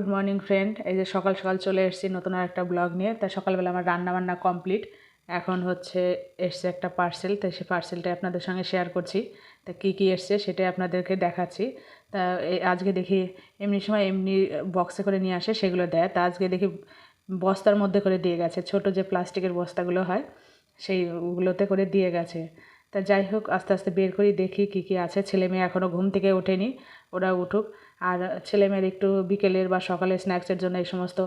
Good morning friend. এই যে সকাল সকাল চলে এসেছি নতুন আর একটা ব্লগ নিয়ে। তা সকালবেলা আমার রান্না বান্না কমপ্লিট। এখন হচ্ছে এসছে একটা পার্সেল তাই সেই পার্সেলটা আপনাদের সঙ্গে শেয়ার করছি। তা কী কী এসছে সেটাই আপনাদেরকে দেখাচ্ছি। তা আজকে দেখি এমনি সময় এমনি বক্সে করে নিয়ে আসে, সেগুলো দেয়। তা আজকে দেখি বস্তার মধ্যে করে দিয়ে গেছে। ছোট যে প্লাস্টিকের বস্তাগুলো হয়, সেইগুলোতে করে দিয়ে গেছে। তা যাই হোক, আস্তে আস্তে বের করি, দেখি কী কী আছে। ছেলে মেয়ে এখনও ঘুম থেকে ওঠেনি, ওরা উঠুক। আর ছেলে মেয়ের একটু বিকেলের বা সকালের স্ন্যাক্সের জন্য এই সমস্ত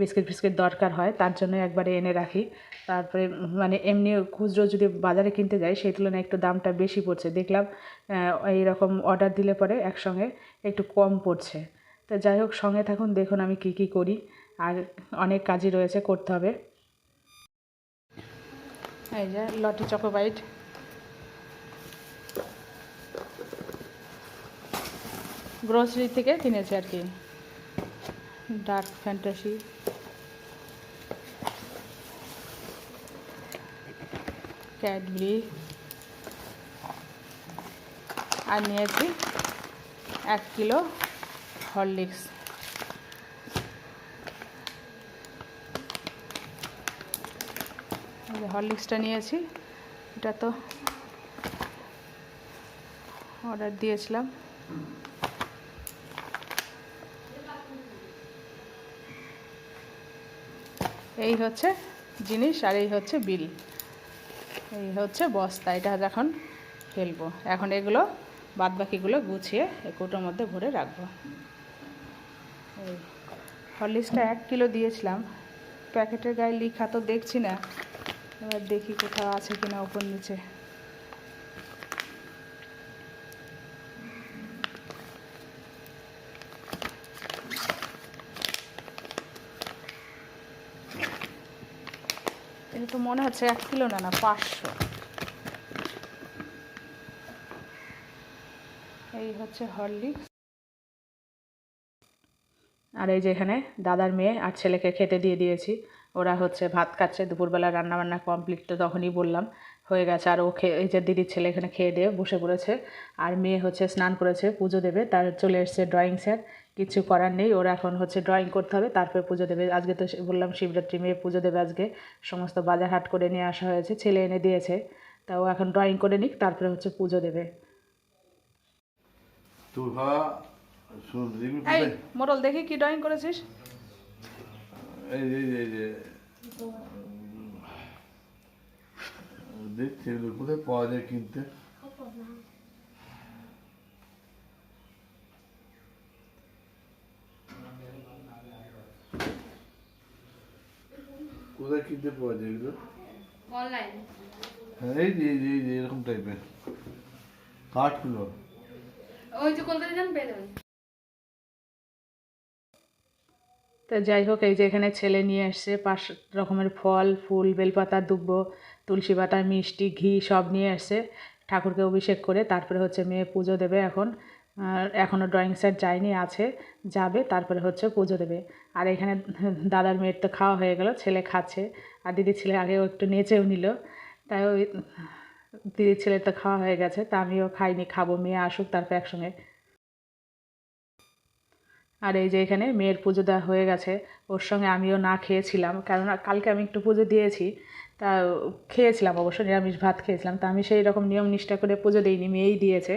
বিস্কিট ফিস্কিট দরকার হয়, তার জন্য একবারে এনে রাখি। তারপরে মানে এমনি খুচরো যদি বাজারে কিনতে যাই, সেই তুলনায় একটু দামটা বেশি পড়ছে। দেখলাম এইরকম অর্ডার দিলে পরে একসঙ্গে একটু কম পড়ছে। তো যাই হোক, সঙ্গে থাকুন, দেখুন আমি কী কী করি। আর অনেক কাজই রয়েছে, করতে হবে। এই যে, লটি চকোবাইট। গ্রোসারি থেকে কিনেছি আর কি। ডার্ক ফ্যান্টাসি ক্যাডবেরি আর নিয়েছি এক কিলো হরলিক্স হরলিক্সটা নিয়েছি। এটা তো অর্ডার দিয়েছিলাম। এই হচ্ছে জিনিস আর এই হচ্ছে বিল। এই হচ্ছে বস্তা, এটা এখন ফেলব। এখন এগুলো বাদ বাকিগুলো গুছিয়ে কৌটোর মধ্যে ভরে রাখব। এই হরলিক্সটা এক কিলো দিয়েছিলাম। প্যাকেটের গায়ে লিখা তো দেখছি না। এবার দেখি কোথাও আছে কিনা ওপর নিচে। এটা তো মনে হচ্ছে এক কিলো না না, পাঁচশো। এই হচ্ছে হরলিক্স আর এই যে এখানে দাদার মেয়ে আর ছেলেকে খেতে দিয়ে দিয়েছি। ওরা হচ্ছে ভাত খাচ্ছে, দুপুরবেলা রান্নাবান্না কমপ্লিট তো তখনই বললাম। হয়ে গেছে, আর ও খেয়ে এই যে দিদির ছেলে এখানে খেয়ে দিয়ে বসে পড়েছে। আর মেয়ে হচ্ছে স্নান করেছে, পুজো দেবে, তার চলে এসছে ড্রয়িং স্যার কিছু করার নেই ওরা এখন হচ্ছে ড্রয়িং করতে হবে তারপরে পুজো দেবে। আজকে তো বললাম শিবরাত্রি মেয়ে পুজো দেবে আজকে। সমস্ত বাজার হাট করে নিয়ে আসা হয়েছে ছেলে এনে দিয়েছে। তা ও এখন ড্রয়িং করে নিক তারপরে হচ্ছে পুজো দেবে? মোরল দেখি কি ড্রয়িং করেছিস? এই এই যে, দেখছি কোথায় পাওয়া যায় কিনতে? কোথায় কিনতে পাওয়া যায় এগুলো? অনলাইন। হ্যাঁ এই যে এই যে এরকম টাইপের কাঠগুলো। ওই যে কলকাতা যান পেয়ে যাবেন। তো যাই হোক এই যে এখানে ছেলে নিয়ে এসছে পাঁচ রকমের ফল ফুল বেলপাতা দুব্বো তুলসী পাতা মিষ্টি ঘি সব নিয়ে এসছে। ঠাকুরকে অভিষেক করে তারপরে হচ্ছে মেয়ে পুজো দেবে এখন। আর এখনও ড্রয়িং সেট যায়নি, আছে, যাবে, তারপরে হচ্ছে পুজো দেবে। আর এখানে দাদার মেয়ের তো খাওয়া হয়ে গেল, ছেলে খাচ্ছে। আর দিদির ছেলে আগেও একটু নেচেও নিল। তাই ওই দিদির ছেলের তো খাওয়া হয়ে গেছে, তা আমিও খাইনি, খাব, মেয়ে আসুক তারপর একসঙ্গে। আর এই যে এখানে মেয়ের পুজো দেওয়া হয়ে গেছে, ওর সঙ্গে আমিও না খেয়েছিলাম কারণ কালকে আমি একটু পুজো দিয়েছি, তা খেয়েছিলাম অবশ্য, নিরামিষ ভাত খেয়েছিলাম, তা আমি সেই রকম নিয়ম নিষ্ঠা করে পুজো দিইনি, মেয়েই দিয়েছে।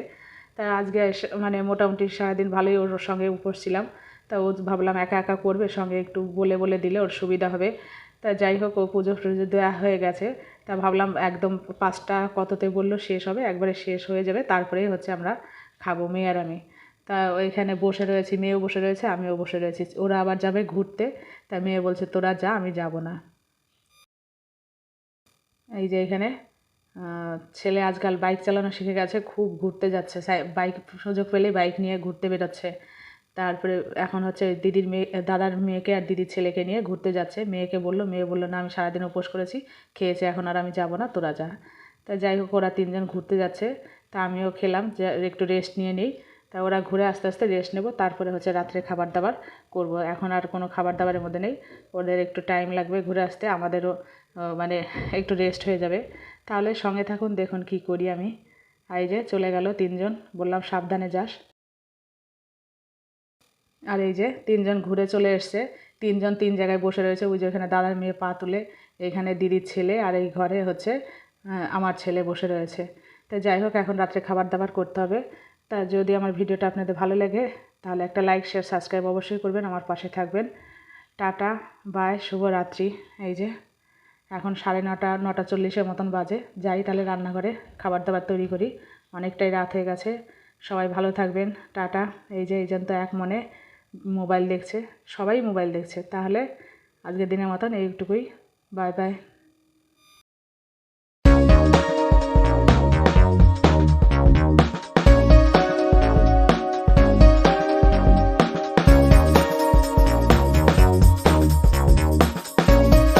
তা আজকে মানে মোটামুটি সারাদিন ভালোই ওর সঙ্গে উপোস ছিলাম। তা ও ভাবলাম একা একা করবে, সঙ্গে একটু বলে বলে দিলে ওর সুবিধা হবে। তা যাই হোক, ও পুজো টুজো দেওয়া হয়ে গেছে। তা ভাবলাম একদম পাঁচটা কততে বলল শেষ হবে, একবারে শেষ হয়ে যাবে, তারপরেই হচ্ছে আমরা খাব মেয়ে আর আমি। তা ওইখানে বসে রয়েছি, মেয়েও বসে রয়েছে, আমিও বসে রয়েছি। ওরা আবার যাবে ঘুরতে, তা মেয়ে বলছে, তোরা যা, আমি যাব না। এই যে এখানে ছেলে আজকাল বাইক চালানো শিখে গেছে, খুব ঘুরতে যাচ্ছে। বাইক সুযোগ পেলেই বাইক নিয়ে ঘুরতে বেরোচ্ছে। তারপরে এখন হচ্ছে দিদির মেয়ে, দাদার মেয়েকে আর দিদির ছেলেকে নিয়ে ঘুরতে যাচ্ছে। মেয়েকে বলল, মেয়ে বলল, না, আমি সারাদিন উপোস করেছি, খেয়েছে এখন আর আমি যাব না, তোরা যা। তা যাই হোক, ওরা তিনজন ঘুরতে যাচ্ছে। তা আমিও খেলাম, যে একটু রেস্ট নিয়ে নিই। তা ওরা ঘুরে আস্তে আস্তে রেস্ট নেব, তারপরে হচ্ছে রাত্রে খাবার দাবার করব। এখন আর কোনো খাবার দাবারের মধ্যে নেই। ওদের একটু টাইম লাগবে ঘুরে আসতে, আমাদেরও মানে একটু রেস্ট হয়ে যাবে। তাহলে সঙ্গে থাকুন, দেখুন কি করি আমি। এই যে চলে গেল তিনজন, বললাম সাবধানে যাস। আর এই যে তিনজন ঘুরে চলে এসছে। তিনজন তিন জায়গায় বসে রয়েছে, ওই যে ওখানে দাদার মেয়ে পা তুলে, এখানে দিদির ছেলে আর এই ঘরে হচ্ছে আমার ছেলে বসে রয়েছে। তো যাই হোক, এখন রাত্রে খাবার দাবার করতে হবে। তা যদি আমার ভিডিওটা আপনাদের ভালো লাগে, তাহলে একটা লাইক, শেয়ার, সাবস্ক্রাইব অবশ্যই করবেন, আমার পাশে থাকবেন। টাটা, বাই, শুভরাত্রি। এই যে এখন সাড়ে নটা নটা চল্লিশের মতন বাজে। যাই তাহলে রান্নাঘরে খাবার দাবার তৈরি করি। অনেকটাই রাত হয়ে গেছে। সবাই ভালো থাকবেন। টাটা। এই যে তো এক মনে মোবাইল দেখছে। সবাই মোবাইল দেখছে। তাহলে আজকের দিনের মতন এইটুকুই। Bye bye.